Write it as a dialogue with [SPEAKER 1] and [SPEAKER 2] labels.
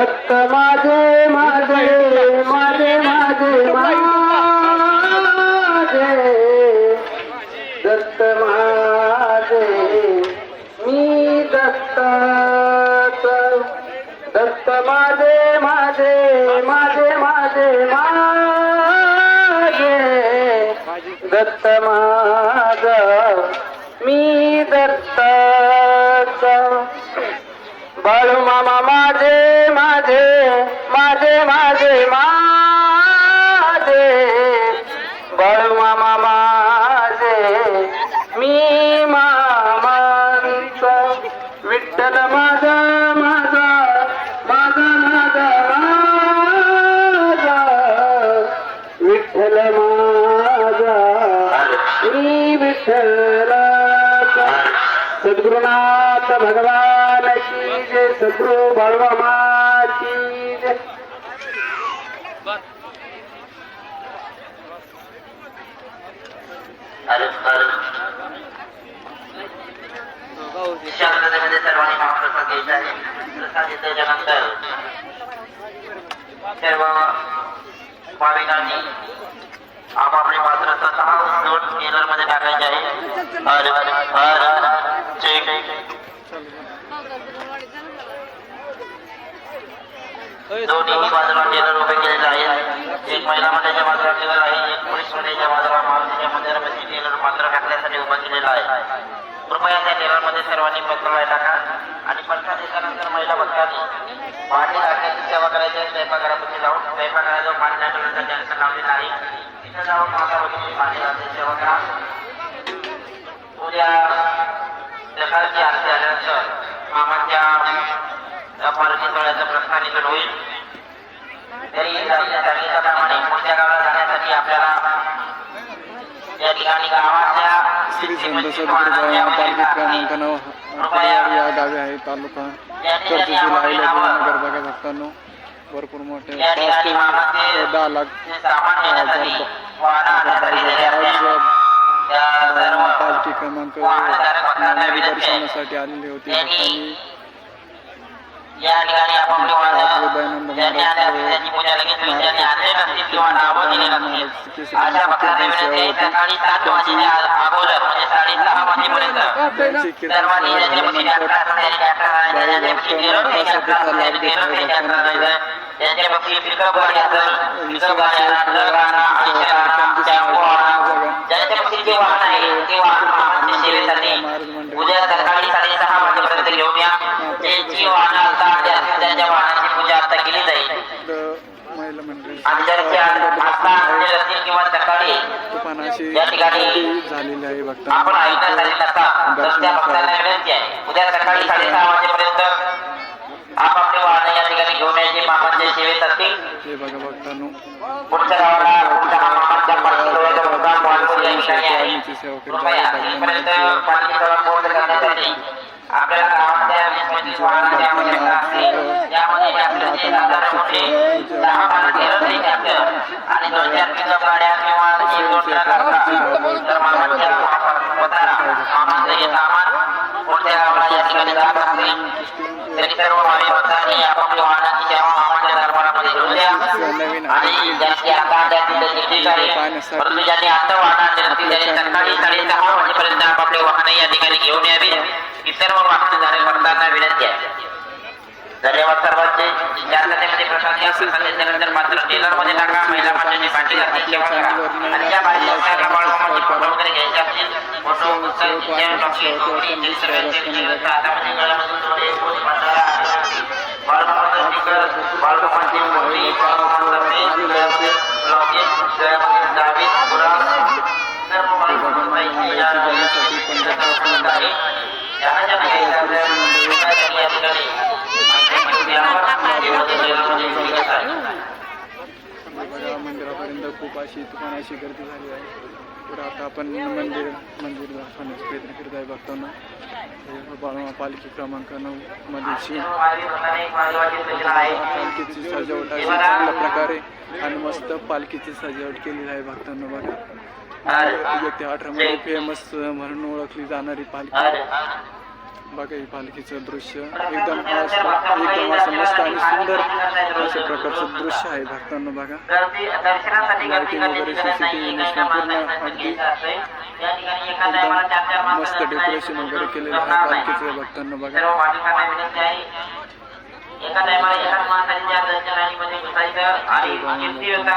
[SPEAKER 1] दत्त माझे माझे माझे माझे माझे. दत्त माझे मी दत्त दत्त माझे माझे माझे माझे माझे. दत्त माझ मी दत्त बाळू मामा माझे माझे माझे माझे. बाळू मामा माझे. मी मामांचा विठ्ठल माझा माझा माझा माझा माझा. विठ्ठल माझा. मी विठ्ठलाचा. सद्गुरुनाथ भगवान की जे सद्गुरु बाळूमामा की
[SPEAKER 2] शांततेमध्ये सर्वांनी घ्यायचा आहे. प्रसाद सर्व भाविकांनी आपापले पात्र स्वतः उचलून मध्ये टाकायचे आहे. हर हर दोन्ही बाजूला टेलर उभे केलेले आहेत. एक महिला मध्ये बाजूला टेलर आहे एक पोलीस मंडळाच्या बाजूला मारुतीच्या मंदिरामध्ये टेलर पात्र टाकण्यासाठी उभा केलेला आहे कृपया त्या टेलर मध्ये सर्वांनी पत्राला टाका आणि पत्रा दिल्यानंतर महिला भक्तांनी भांडी टाकण्याची सेवा करायची आहे स्वयंपाकघरामध्ये जाऊन स्वयंपाकघराजवळ पाणी टाकल्यानंतर त्यांचं लावलेलं आहे तिथे जाऊन माता भगिनी भांडी घालण्याची सेवा करा. उद्या सकाळची आरती आल्यानंतर मामाच्या पालखी तळ्याचं प्रस्थान इकडे होईल. तरी सांगितल्याप्रमाणे पुढच्या गावाला जाण्यासाठी आपल्याला या ठिकाणी गावात
[SPEAKER 3] श्री संत सद्गुरू या गावी आहे तालुका कर्जत जिल्हा नगर बघा भक्तांनो भरपूर मोठे पाच ते दहा लाख क्रमांक दर्शनासाठी आलेली होती भक्तांनी
[SPEAKER 2] किंवा नावं अशा भक्तांना सकाळी सात वाजेच्या अगोदर म्हणजे साडेसहा वाजेपर्यंत. सर्वांनी म्हणजे पिकअप गाडी असेल पिकअप गाडी वाहन आहे ते वाहन सेवेसाठी उद्या सकाळी साडेसहा वाजेपर्यंत घेऊन या ज्यांची वाहनं असतात त्या- त्यांच्या वाहनाची पूजा आता केली जाईल
[SPEAKER 3] इकडं महिला मंडळी
[SPEAKER 2] आणि ज्यांचे आता आणलेले असतील किंवा सकाळी या ठिकाणी
[SPEAKER 3] झालेली आहे
[SPEAKER 2] आपण
[SPEAKER 3] भक्तांनो
[SPEAKER 2] ऐकण्यासाठी नसतात तर त्या भक्तांना विनंती आहे उद्या सकाळी साडेसहा वाजेपर्यंत आपापले वाहनं या ठिकाणी घेऊन यायचे मामाच्या सेवेत असतील
[SPEAKER 3] हे
[SPEAKER 2] पुढच्या गावाला पुढच्या मामाच्या पालखी सोहळ्याचा मुक्काम वाढवून या ठिकाणी आहे कृपया तिथपर्यंत पालखी सोहळा पूर्ण करण्यासाठी आपल्याला गावातल्या वीस त्यामध्ये यामध्ये आपले जे साधारण मोठे दहा बारा ट्रॅक्टर आणि दोन चार पिकअप गाड्या किंवा एक दोन तर मामाच्या मामाचं हे सामान पुढच्या गावाला या ठिकाणी जात असतील तरी सर्व भावी भक्तांनी आपापल्या वाहनाची सेवा मामाच्या दरबारामध्ये घेऊन द्या. आणि ज्यांची आता त्यातील ठीक आहे परंतु ज्यांनी आता वाहन त्यांनी सकाळी साडेसहा वाजेपर्यंत आपापले वाहन या ठिकाणी घेऊन यावे इतर सर्व वाहन झाले भक्तांना विनंती आहे. धन्यवाद सर्वांचे घ्या प्रसाद घेतल्यानंतर मात्र टेलरमध्ये टाका महिला माणसाची पाठी आणि फोटो वगैरे घ्यायचे असतील फोटो
[SPEAKER 3] मंदिरापर्यंत खूप अशी दुकान अशी गर्दी झाली आहे. तर आता आपण मंदिर मंदिर दाखवण्याचा प्रयत्न करत आहे बघताना बाळमा पालखी क्रमांक नऊ मध्येची पालखीची सजावट अशी चांगल्या प्रकारे आणि मस्त पालखीची सजावट केलेली आहे भक्तांना बघा. येत्या अठरामध्ये फेमस म्हणून ओळखली जाणारी पालखी. बघा ही पालखीचं दृश्य. एकदम एकदम असं मस्त आणि सुंदर अशा प्रकारचं दृश्य आहे भक्तांना बघा.
[SPEAKER 2] लाइटिंग वगैरे सीसीटीव्ही पूर्ण अगदी
[SPEAKER 3] मस्त डेकोरेशन वगैरे केलेलं आहे पालखीचं भक्तांना बघा.
[SPEAKER 2] एका टायमाला एकाच माणसाच्या दर्शनामध्ये बसायचं आणि कीर्ती होता